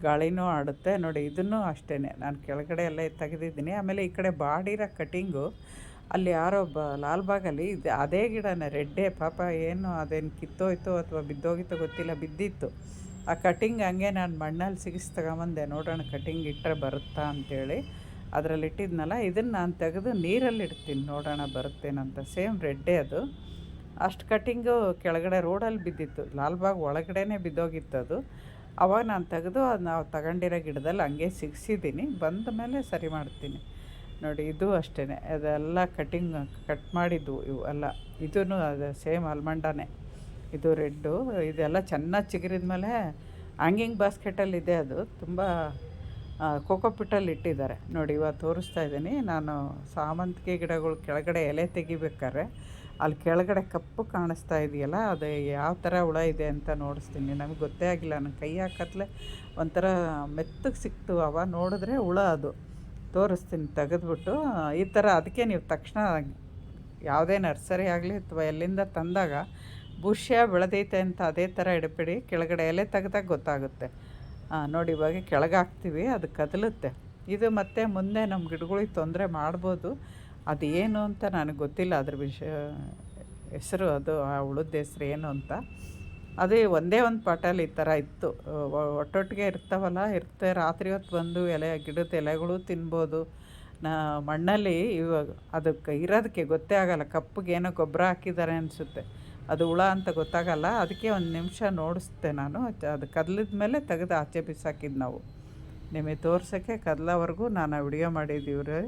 ಗಾಳಿನೂ ಆಡುತ್ತೆ. ನೋಡಿ, ಇದನ್ನು ಅಷ್ಟೇ ನಾನು ಕೆಳಗಡೆ ಎಲ್ಲ ತೆಗೆದಿದ್ದೀನಿ. ಆಮೇಲೆ ಈ ಕಡೆ ಬಾಡಿರೋ ಕಟಿಂಗು, ಅಲ್ಲಿ ಯಾರೋ ಬ, ಲಾಲ್ಬಾಗಲ್ಲಿ ಇದು, ಅದೇ ಗಿಡನೇ, ರೆಡ್ಡೇ, ಪಾಪ ಏನು ಅದೇನು ಕಿತ್ತೋಯ್ತು ಅಥವಾ ಬಿದ್ದೋಗಿತ್ತೋ ಗೊತ್ತಿಲ್ಲ, ಬಿದ್ದಿತ್ತು. ಆ ಕಟಿಂಗ್ ಹಂಗೆ ನಾನು ಮಣ್ಣಲ್ಲಿ ಸಿಗಿಸಿ ತಗೊಂಬಂದೆ. ನೋಡೋಣ, ಕಟಿಂಗ್ ಇಟ್ಟರೆ ಬರುತ್ತಾ ಅಂತೇಳಿ. ಅದರಲ್ಲಿ ಇಟ್ಟಿದ್ನಲ್ಲ, ಇದನ್ನು ನಾನು ತೆಗೆದು ನೀರಲ್ಲಿ ಇಡ್ತೀನಿ. ನೋಡೋಣ ಬರುತ್ತೇನಂತ. ಸೇಮ್ ರೆಡ್ಡೇ ಅದು. ಅಷ್ಟು ಕಟ್ಟಿಂಗು ಕೆಳಗಡೆ ರೋಡಲ್ಲಿ ಬಿದ್ದಿತ್ತು. ಲಾಲ್ಬಾಗ್ ಒಳಗಡೆನೇ ಬಿದ್ದೋಗಿತ್ತು ಅದು. ಅವಾಗ ನಾನು ತೆಗೆದು ಅದು ನಾವು ತಗೊಂಡಿರೋ ಗಿಡದಲ್ಲಿ ಹಂಗೆ ಸಿಗಿಸಿದ್ದೀನಿ ಬಂದ ಮೇಲೆ ಸರಿ ಮಾಡ್ತೀನಿ. ನೋಡಿ, ಇದು ಅಷ್ಟೇ ಅದೆಲ್ಲ ಕಟ್ಟಿಂಗ್ ಕಟ್ ಮಾಡಿದ್ದು ಇವು ಎಲ್ಲ. ಇದೂ ಅದು ಸೇಮ್ ಆಲ್ಮಂಡಾನೇ. ಇದು ರೆಡ್ಡು ಇದೆಲ್ಲ ಚೆನ್ನಾಗಿ ಚಿಗುರಿದ ಮೇಲೆ ಹ್ಯಾಂಗಿಂಗ್ ಬಾಸ್ಕೆಟಲ್ಲಿ ಇದೆ ಅದು. ತುಂಬ ಕೋಕೋಪಿಟ್ಟಲ್ಲಿ ಇಟ್ಟಿದ್ದಾರೆ. ನೋಡಿ, ಇವಾಗ ತೋರಿಸ್ತಾ ಇದ್ದೀನಿ. ನಾನು ಸಾಮಂತಿಗೆ ಗಿಡಗಳು ಕೆಳಗಡೆ ಎಲೆ ತೆಗಿಬೇಕಾದ್ರೆ ಅಲ್ಲಿ ಕೆಳಗಡೆ ಕಪ್ಪು ಕಾಣಿಸ್ತಾ ಇದೆಯಲ್ಲ, ಅದು ಯಾವ ಥರ ಹುಳ ಇದೆ ಅಂತ ನೋಡಿಸ್ತೀನಿ. ನಮಗೆ ಗೊತ್ತೇ ಆಗಿಲ್ಲ, ನನ್ನ ಕೈ ಹಾಕತ್ಲೆ ಒಂಥರ ಮೆತ್ತಗೆ ಸಿಕ್ತು ಅವ, ನೋಡಿದ್ರೆ ಹುಳ ಅದು. ತೋರಿಸ್ತೀನಿ, ತೆಗೆದ್ಬಿಟ್ಟು. ಈ ಥರ ಅದಕ್ಕೆ ನೀವು ತಕ್ಷಣ ಯಾವುದೇ ನರ್ಸರಿ ಆಗಲಿ ಅಥವಾ ಎಲ್ಲಿಂದ ತಂದಾಗ ಬುಷ್ಯ ಬೆಳೆದೈತೆ ಅಂತ ಅದೇ ಥರ ಇಡಬೇಡಿ. ಕೆಳಗಡೆ ಎಲೆ ತೆಗೆದಾಗ ಗೊತ್ತಾಗುತ್ತೆ. ನೋಡಿ, ಇವಾಗ ಕೆಳಗೆ ಹಾಕ್ತೀವಿ, ಅದು ಕದಲುತ್ತೆ. ಇದು ಮತ್ತೆ ಮುಂದೆ ನಮ್ಮ ಗಿಡಗಳಿಗೆ ತೊಂದರೆ ಮಾಡ್ಬೋದು. ಅದು ಏನು ಅಂತ ನನಗೆ ಗೊತ್ತಿಲ್ಲ. ಅದ್ರ ವಿಷಯ ಹೆಸರು ಅದು, ಆ ಉಳಿದ ಹೆಸ್ರು ಏನು ಅಂತ. ಅದೇ ಒಂದೇ ಒಂದು ಪಾಟಲ್ಲಿ ಈ ಥರ ಇತ್ತು. ಒಟ್ಟೊಟ್ಟಿಗೆ ಇರ್ತಾವಲ್ಲ, ಇರ್ತೆ, ರಾತ್ರಿ ಹೊತ್ತು ಬಂದು ಎಲೆ, ಗಿಡದ ಎಲೆಗಳು ತಿನ್ಬೋದು. ನಾ, ಮಣ್ಣಲ್ಲಿ ಇವಾಗ ಅದಕ್ಕೆ ಇರೋದಕ್ಕೆ ಗೊತ್ತೇ ಆಗಲ್ಲ. ಕಪ್ಪಿಗೆ ಏನೋ ಗೊಬ್ಬರ ಹಾಕಿದ್ದಾರೆ ಅನಿಸುತ್ತೆ. ಅದು ಹುಳ ಅಂತ ಗೊತ್ತಾಗಲ್ಲ. ಅದಕ್ಕೆ ಒಂದು ನಿಮಿಷ ನೋಡಿಸ್ದೆ ನಾನು. ಅದು ಕದ್ಲಿದ ಮೇಲೆ ತೆಗೆದು ಆಚೆ ಬಿಸಾಕಿದ್ದು ನಾವು. ನಿಮಗೆ ತೋರ್ಸೋಕ್ಕೆ ಕದ್ಲವರೆಗೂ ನಾನು ವಿಡಿಯೋ ಮಾಡಿದ್ದೀವ್ರಿ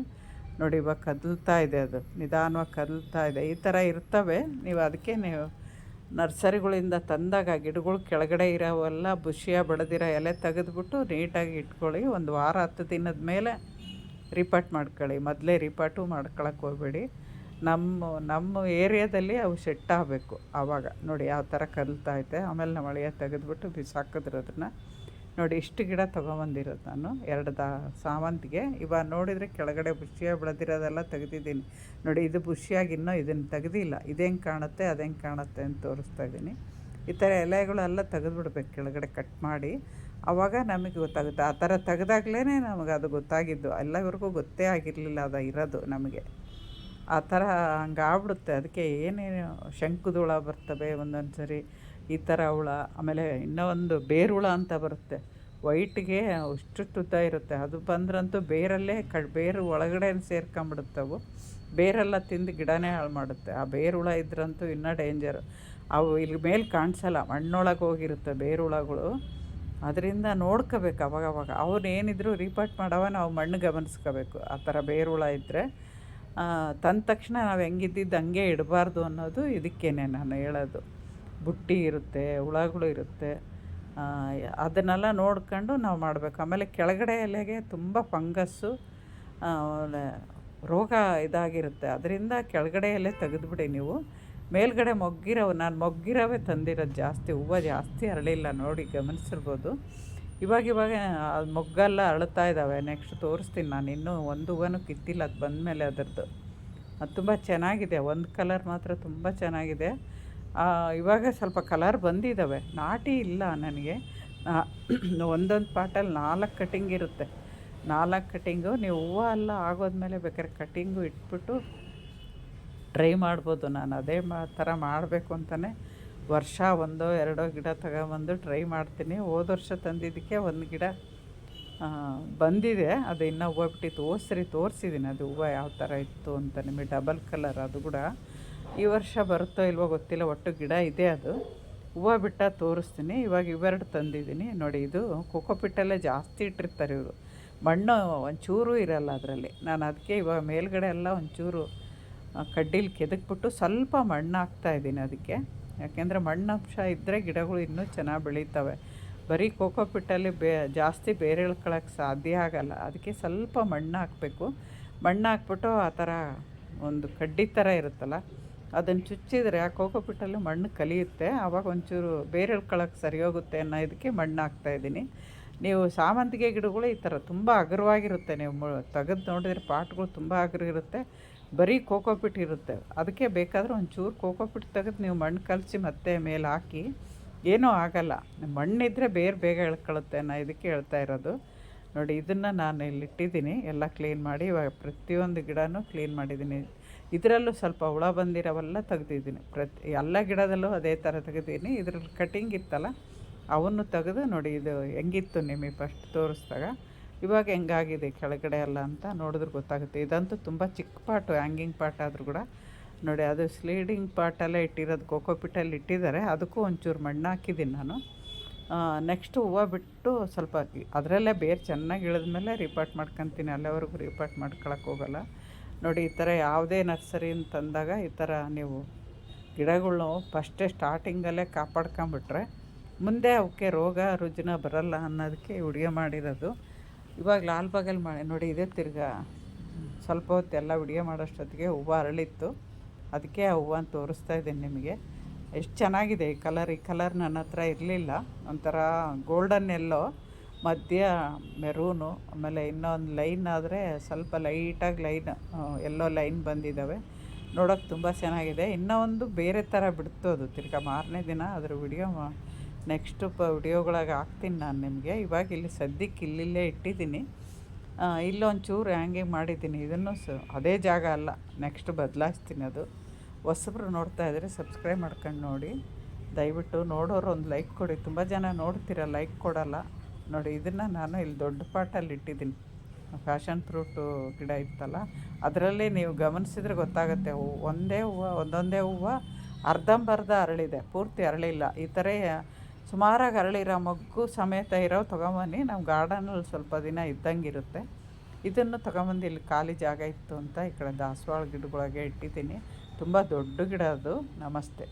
ನೋಡಿ ಇವಾಗ ಕದಲ್ತಾ ಇದೆ ಅದು. ನಿಧಾನವಾಗಿ ಕದಲ್ತಾ ಇದೆ. ಈ ಥರ ಇರ್ತವೆ. ನೀವು ಅದಕ್ಕೆ ನೀವು ನರ್ಸರಿಗಳಿಂದ ತಂದಾಗ, ಗಿಡಗಳು ಕೆಳಗಡೆ ಇರೋವೆಲ್ಲ ಬುಷಿಯ ಬೆಳೆದಿರೋ ಎಲೆ ತೆಗೆದ್ಬಿಟ್ಟು ನೀಟಾಗಿ ಇಟ್ಕೊಳ್ಳಿ. ಒಂದು ವಾರ, ಹತ್ತು ದಿನದ ಮೇಲೆ ರಿಪಾರ್ಟ್ ಮಾಡ್ಕೊಳ್ಳಿ. ಮೊದಲೇ ರಿಪಾಟು ಮಾಡ್ಕೊಳಕ್ಕೆ ಹೋಗ್ಬೇಡಿ. ನಮ್ಮ ನಮ್ಮ ಏರಿಯಾದಲ್ಲಿ ಅವು ಸೆಟ್ ಆಗಬೇಕು ಆವಾಗ. ನೋಡಿ ಯಾವ ಥರ ಕಲ್ತಾ ಐತೆ ಆಮೇಲೆ ನಾವು ಅಳಿಯ ತೆಗೆದ್ಬಿಟ್ಟು ಬಿಸಾಕಿದ್ರು ಅದನ್ನು. ನೋಡಿ, ಇಷ್ಟು ಗಿಡ ತೊಗೊಂಬಂದಿರೋದು ನಾನು. ಎರಡು ದಾ, ಸಾವಂತಿಗೆ. ಇವಾಗ ನೋಡಿದರೆ ಕೆಳಗಡೆ ಬುಷಿಯಾಗಿ ಬೆಳೆದಿರೋದೆಲ್ಲ ತೆಗೆದಿದ್ದೀನಿ. ನೋಡಿ, ಇದು ಬುಷಿಯಾಗಿ ಇನ್ನೂ ಇದನ್ನು ತೆಗೆದಿಲ್ಲ. ಇದೇಂಗೆ ಕಾಣುತ್ತೆ, ಅದೇಂಗೆ ಕಾಣುತ್ತೆ ಅಂತ ತೋರಿಸ್ತಾ ಇದ್ದೀನಿ. ಈ ಥರ ಎಲೆಗಳೆಲ್ಲ ತೆಗೆದ್ಬಿಡ್ಬೇಕು ಕೆಳಗಡೆ ಕಟ್ ಮಾಡಿ. ಆವಾಗ ನಮಗೆ ಗೊತ್ತಾಗುತ್ತೆ. ಆ ಥರ ತೆಗೆದಾಗ್ಲೇ ನಮಗೆ ಅದು ಗೊತ್ತಾಗಿದ್ದು. ಎಲ್ಲವರೆಗೂ ಗೊತ್ತೇ ಆಗಿರಲಿಲ್ಲ ಅದು ಇರೋದು ನಮಗೆ. ಆ ಥರ ಹಂಗೆ ಆಗ್ಬಿಡುತ್ತೆ ಅದಕ್ಕೆ ಏನೇನು ಶಂಕುದುಳ ಬರ್ತವೆ ಒಂದೊಂದು ಸರಿ ಈ ಥರ ಹುಳ, ಆಮೇಲೆ ಇನ್ನೂ ಒಂದು ಬೇರು ಹುಳ ಅಂತ ಬರುತ್ತೆ. ವೈಟ್ಗೆ ಅಷ್ಟು ತುತ್ತ ಇರುತ್ತೆ. ಅದು ಬಂದ್ರಂತೂ ಬೇರಲ್ಲೇ ಕ, ಬೇರು ಒಳಗಡೆ ಸೇರ್ಕೊಂಬಿಡುತ್ತವು. ಬೇರೆಲ್ಲ ತಿಂದು ಗಿಡನೇ ಹಾಳು ಮಾಡುತ್ತೆ. ಆ ಬೇರು ಹುಳ ಇದ್ರಂತೂ ಇನ್ನೂ ಡೇಂಜರು ಅವು ಇಲ್ಲಿ ಮೇಲೆ ಕಾಣಿಸಲ್ಲ, ಮಣ್ಣೊಳಗೆ ಹೋಗಿರುತ್ತೆ ಬೇರು ಹುಳಗಳು ಅದರಿಂದ ನೋಡ್ಕೋಬೇಕು ಅವಾಗವಾಗ. ಅವ್ರು ಏನಿದ್ರು ರಿಪೋರ್ಟ್ ಮಾಡವ ನಾವು ಮಣ್ಣು ಗಮನಿಸ್ಕೋಬೇಕು. ಆ ಥರ ಬೇರು ಹುಳ ಇದ್ದರೆ ತಂದ ತಕ್ಷಣ ನಾವು ಹೆಂಗಿದ್ದಿದ್ದು ಹಂಗೆ ಇಡಬಾರ್ದು ಅನ್ನೋದು ಇದಕ್ಕೇನೆ ನಾನು ಹೇಳೋದು. ಬುಟ್ಟಿ ಇರುತ್ತೆ, ಹುಳಗಳು ಇರುತ್ತೆ. ಅದನ್ನೆಲ್ಲ ನೋಡ್ಕೊಂಡು ನಾವು ಮಾಡಬೇಕು. ಆಮೇಲೆ ಕೆಳಗಡೆ ಎಲೆಗೆ ತುಂಬ ಫಂಗಸ್ಸು ರೋಗ ಇದಾಗಿರುತ್ತೆ. ಅದರಿಂದ ಕೆಳಗಡೆ ಎಲೆ ತೆಗೆದುಬಿಡಿ ನೀವು. ಮೇಲ್ಗಡೆ ಮೊಗ್ಗಿರೋ ನಾನು ಮೊಗ್ಗಿರೋವೇ ತಂದಿರೋದು ಜಾಸ್ತಿ, ಹೂವು ಜಾಸ್ತಿ ಅರಳಿಲ್ಲ, ನೋಡಿ ಗಮನಿಸಿರ್ಬೋದು. ಇವಾಗ ಇವಾಗ ಅದು ಮೊಗ್ಗೆಲ್ಲ ಅಳುತ್ತಾ ಇದ್ದಾವೆ ನೆಕ್ಸ್ಟ್ ತೋರಿಸ್ತೀನಿ ನಾನು. ಇನ್ನೂ ಒಂದು ಹೂವನೂ ಕಿತ್ತಿಲ್ಲ, ಅದು ಬಂದಮೇಲೆ ಅದರದ್ದು. ಅದು ತುಂಬ ಚೆನ್ನಾಗಿದೆ. ಒಂದು ಕಲರ್ ಮಾತ್ರ ತುಂಬ ಚೆನ್ನಾಗಿದೆ. ಇವಾಗ ಸ್ವಲ್ಪ ಕಲರ್ ಬಂದಿದ್ದಾವೆ ನಾಟಿ ಇಲ್ಲ ನನಗೆ. ಒಂದೊಂದು ಪಾಟಲ್ಲಿ ನಾಲ್ಕು ಕಟಿಂಗ್ ಇರುತ್ತೆ. ನಾಲ್ಕು ಕಟಿಂಗು ನೀವು ಹೂವು ಎಲ್ಲ ಆಗೋದ್ಮೇಲೆ ಬೇಕಾದ್ರೆ ಕಟಿಂಗು ಇಟ್ಬಿಟ್ಟು ಟ್ರೈ ಮಾಡ್ಬೋದು ನಾನು. ಅದೇ ಮಾ, ಥರ ಮಾಡಬೇಕು ಅಂತಲೇ ವರ್ಷ ಒಂದೋ ಎರಡೋ ಗಿಡ ತಗೊಬಂದು ಟ್ರೈ ಮಾಡ್ತೀನಿ. ಹೋದ ವರ್ಷ ತಂದಿದ್ದಕ್ಕೆ ಒಂದು ಗಿಡ ಬಂದಿದೆ. ಅದು ಇನ್ನೂ ಹೂವು ಬಿಟ್ಟಿತ್ತು ಓಸ್ರಿ ತೋರಿಸಿದ್ದೀನಿ ಅದು ಹೂವು ಯಾವ ಥರ ಇತ್ತು ಅಂತ ನಿಮಗೆ ಡಬಲ್ ಕಲರ್ ಅದು ಕೂಡ. ಈ ವರ್ಷ ಬರುತ್ತೋ ಇಲ್ವೋ ಗೊತ್ತಿಲ್ಲ, ಒಟ್ಟು ಗಿಡ ಇದೆ ಅದು. ಹೂವು ಬಿಟ್ಟ ತೋರಿಸ್ತೀನಿ. ಇವಾಗ ಇವೆರಡು ತಂದಿದ್ದೀನಿ. ನೋಡಿ, ಇದು ಕೊಕೊಪಿಟ್ಟಲ್ಲೇ ಜಾಸ್ತಿ ಇಟ್ಟಿರ್ತಾರೆ ಇವರು. ಮಣ್ಣು ಒಂಚೂರು ಇರಲ್ಲ ಅದರಲ್ಲಿ. ನಾನು ಅದಕ್ಕೆ ಇವಾಗ ಮೇಲ್ಗಡೆ ಎಲ್ಲ ಒಂಚೂರು ಕಡ್ಡಿಲಿ ಕೆದಕ್ಬಿಟ್ಟು ಸ್ವಲ್ಪ ಮಣ್ಣು ಹಾಕ್ತಾ ಇದ್ದೀನಿ ಅದಕ್ಕೆ. ಯಾಕೆಂದರೆ ಮಣ್ಣಂಶ ಇದ್ದರೆ ಗಿಡಗಳು ಇನ್ನೂ ಚೆನ್ನಾಗಿ ಬೆಳೀತವೆ. ಬರೀ ಕೋಕೋಪಿಟ್ಟಲ್ಲಿ ಬೇ, ಜಾಸ್ತಿ ಬೇರೆ ಇಳ್ಕೊಳ್ಳೋಕ್ಕೆ ಸಾಧ್ಯ ಆಗಲ್ಲ. ಅದಕ್ಕೆ ಸ್ವಲ್ಪ ಮಣ್ಣು ಹಾಕಬೇಕು. ಮಣ್ಣು ಹಾಕ್ಬಿಟ್ಟು ಆ ಥರ ಒಂದು ಕಡ್ಡಿ ಥರ ಇರುತ್ತಲ್ಲ ಅದನ್ನು ಚುಚ್ಚಿದರೆ ಆ ಕೋಕೋಪಿಟ್ಟಲ್ಲಿ ಮಣ್ಣು ಕಲಿಯುತ್ತೆ. ಆವಾಗ ಒಂಚೂರು ಬೇರೆ ಕಳಕ್ಕೆ ಸರಿ ಹೋಗುತ್ತೆ ಅನ್ನೋ ಇದಕ್ಕೆ ಮಣ್ಣು ಹಾಕ್ತಾಯಿದ್ದೀನಿ ನೀವು ಸಾಮಂತಿಗೆ ಗಿಡಗಳು ಈ ಥರ ತುಂಬ ಅಗರವಾಗಿರುತ್ತೆ ನೀವು ತೆಗೆದು ನೋಡಿದ್ರೆ ಪಾಟ್ಗಳು ತುಂಬ ಅಗರ ಇರುತ್ತೆ ಬರೀ ಕೋಕೋಪಿಟ್ ಇರುತ್ತೆ. ಅದಕ್ಕೆ ಬೇಕಾದರೆ ಒಂಚೂರು ಕೋಕೋಪಿಟ್ ತೆಗೆದು ನೀವು ಮಣ್ಣು ಕಲಸಿ ಮತ್ತೆ ಮೇಲೆ ಹಾಕಿ. ಏನೂ ಆಗಲ್ಲ. ಮಣ್ಣಿದ್ದರೆ ಬೇರೆ ಬೇಗ ಎಳ್ಕೊಳ್ಳುತ್ತೆ ಅನ್ನೋ ಇದಕ್ಕೆ ಹೇಳ್ತಾ ಇರೋದು. ನೋಡಿ, ಇದನ್ನು ನಾನು ಇಲ್ಲಿ ಇಟ್ಟಿದ್ದೀನಿ ಎಲ್ಲ ಕ್ಲೀನ್ ಮಾಡಿ ಇವಾಗ ಪ್ರತಿಯೊಂದು ಗಿಡನೂ ಕ್ಲೀನ್ ಮಾಡಿದ್ದೀನಿ. ಇದರಲ್ಲೂ ಸ್ವಲ್ಪ ಹುಳ ಬಂದಿರೋವೆಲ್ಲ ತೆಗ್ದಿದ್ದೀನಿ. ಪ್ರತಿ ಎಲ್ಲ ಗಿಡದಲ್ಲೂ ಅದೇ ಥರ ತೆಗ್ದೀನಿ ಇದ್ರಲ್ಲಿ ಕಟಿಂಗ್ ಇತ್ತಲ್ಲ, ಅವನ್ನು ತೆಗೆದು ನೋಡಿ ಇದು ಹೆಂಗಿತ್ತು ನಿಮಗೆ ಫಸ್ಟ್ ತೋರಿಸ್ದಾಗ. ಇವಾಗ ಹೆಂಗಾಗಿದೆ ಕೆಳಗಡೆ ಎಲ್ಲ ಅಂತ ನೋಡಿದ್ರೆ ಗೊತ್ತಾಗುತ್ತೆ. ಇದಂತೂ ತುಂಬ ಚಿಕ್ಕ ಪಾಟು, ಹ್ಯಾಂಗಿಂಗ್ ಪಾಟ್ ಆದರೂ ಕೂಡ. ನೋಡಿ, ಅದು ಸ್ಲೀಡಿಂಗ್ ಪಾಟಲ್ಲೇ ಇಟ್ಟಿರೋದು ಕೋಕೋಪಿಟ್ಟಲ್ಲಿ ಇಟ್ಟಿದ್ದಾರೆ. ಅದಕ್ಕೂ ಒಂಚೂರು ಮಣ್ಣು ಹಾಕಿದ್ದೀನಿ ನಾನು. ನೆಕ್ಸ್ಟು ಹೂವು ಬಿಟ್ಟು ಸ್ವಲ್ಪ ಅದರಲ್ಲೇ ಬೇರೆ ಚೆನ್ನಾಗಿ ಇಳಿದ್ಮೇಲೆ ರಿಪಾರ್ಟ್ ಮಾಡ್ಕೊತೀನಿ. ಅಲ್ಲಿವರೆಗೂ ರಿಪಾರ್ಟ್ ಮಾಡ್ಕೊಳಕ್ಕೆ ಹೋಗಲ್ಲ. ನೋಡಿ, ಈ ಥರ ಯಾವುದೇ ನರ್ಸರಿ ತಂದಾಗ ಈ ಥರ ನೀವು ಗಿಡಗಳ್ನು ಫಸ್ಟೇ ಸ್ಟಾರ್ಟಿಂಗಲ್ಲೇ ಕಾಪಾಡ್ಕೊಂಬಿಟ್ರೆ ಮುಂದೆ ಅವಕ್ಕೆ ರೋಗ ರುಜಿನ ಬರಲ್ಲ ಅನ್ನೋದಕ್ಕೆ ಹುಡುಗೆ ಮಾಡಿರೋದು. ಇವಾಗ ಲಾಲ್ಬಾಗಲ್ಲಿ ಮಾಡಿ ನೋಡಿ, ಇದೇ ತಿರ್ಗಾ ಸ್ವಲ್ಪ ಹೊತ್ತು ಎಲ್ಲ ವಿಡಿಯೋ ಮಾಡೋಷ್ಟೊತ್ತಿಗೆ ಹೂವು ಅರಳಿತ್ತು. ಅದಕ್ಕೆ ಆ ಹೂವನ್ನು ತೋರಿಸ್ತಾ ಇದ್ದೀನಿ ನಿಮಗೆ. ಎಷ್ಟು ಚೆನ್ನಾಗಿದೆ ಈ ಕಲರ್. ಈ ಕಲರ್ ನನ್ನ ಹತ್ರ ಇರಲಿಲ್ಲ. ಒಂಥರ ಗೋಲ್ಡನ್ ಎಲ್ಲೋ. ಮಧ್ಯ ಮೆರೂನು, ಆಮೇಲೆ ಇನ್ನೊಂದು ಲೈನ್ ಆದರೆ ಸ್ವಲ್ಪ ಲೈಟಾಗಿ ಲೈನ್ ಎಲ್ಲೋ ಲೈನ್ ಬಂದಿದ್ದಾವೆ ನೋಡೋಕೆ ತುಂಬ ಚೆನ್ನಾಗಿದೆ. ಇನ್ನೂ ಒಂದು ಬೇರೆ ಥರ ಬಿಡ್ತು ಅದು ತಿರ್ಗಾ ಮಾರನೇ ದಿನ. ಅದ್ರ ವಿಡಿಯೋ ನೆಕ್ಸ್ಟ್ ಪ ವಿಡಿಯೋಗಳಾಗ ಹಾಕ್ತೀನಿ ನಾನು ನಿಮಗೆ. ಇವಾಗ ಇಲ್ಲಿ ಸದ್ಯಕ್ಕೆ ಇಲ್ಲಿಲ್ಲೇ ಇಟ್ಟಿದ್ದೀನಿ. ಇಲ್ಲೊಂಚೂರು ಹ್ಯಾಂಗಿಂಗ್ ಮಾಡಿದ್ದೀನಿ. ಇದನ್ನು ಸ, ಅದೇ ಜಾಗ ಅಲ್ಲ, ನೆಕ್ಸ್ಟ್ ಬದಲಾಯಿಸ್ತೀನಿ ಅದು. ಹೊಸಬ್ರು ನೋಡ್ತಾ ಇದ್ದರೆ ಸಬ್ಸ್ಕ್ರೈಬ್ ಮಾಡ್ಕೊಂಡು ನೋಡಿ. ದಯವಿಟ್ಟು ನೋಡೋರು ಒಂದು ಲೈಕ್ ಕೊಡಿ. ತುಂಬ ಜನ ನೋಡ್ತೀರ, ಲೈಕ್ ಕೊಡಲ್ಲ. ನೋಡಿ, ಇದನ್ನು ನಾನು ಇಲ್ಲಿ ದೊಡ್ಡ ಪಾಟಲ್ಲಿ ಇಟ್ಟಿದ್ದೀನಿ. ಫ್ಯಾಷನ್ ಫ್ರೂಟು ಗಿಡ ಇತ್ತಲ್ಲ, ಅದರಲ್ಲಿ ನೀವು ಗಮನಿಸಿದ್ರೆ ಗೊತ್ತಾಗುತ್ತೆ. ಒಂದೇ ಹೂವು, ಒಂದೊಂದೇ ಹೂವು ಅರ್ಧಂಬರ್ಧ ಅರಳಿದೆ. ಪೂರ್ತಿ ಅರಳಿಲ್ಲ. ಈ ಥರ ಸುಮಾರಾಗಿ ಅರಳಿರೋ ಮಗ್ಗು ಸಮೇತ ಇರೋ, ತೊಗೊಂಬನ್ನಿ. ನಮ್ಮ ಗಾರ್ಡನಲ್ಲಿ ಸ್ವಲ್ಪ ದಿನ ಇದ್ದಂಗಿರುತ್ತೆ. ಇದನ್ನು ತೊಗೊಂಬಂದು ಇಲ್ಲಿ ಖಾಲಿ ಜಾಗ ಇತ್ತು ಅಂತ ಈ ಕಡೆ ದಾಸವಾಳ ಗಿಡಗಳಿಗೆ ಇಟ್ಟಿದ್ದೀನಿ. ತುಂಬ ದೊಡ್ಡ ಗಿಡ ಅದು. ನಮಸ್ತೆ.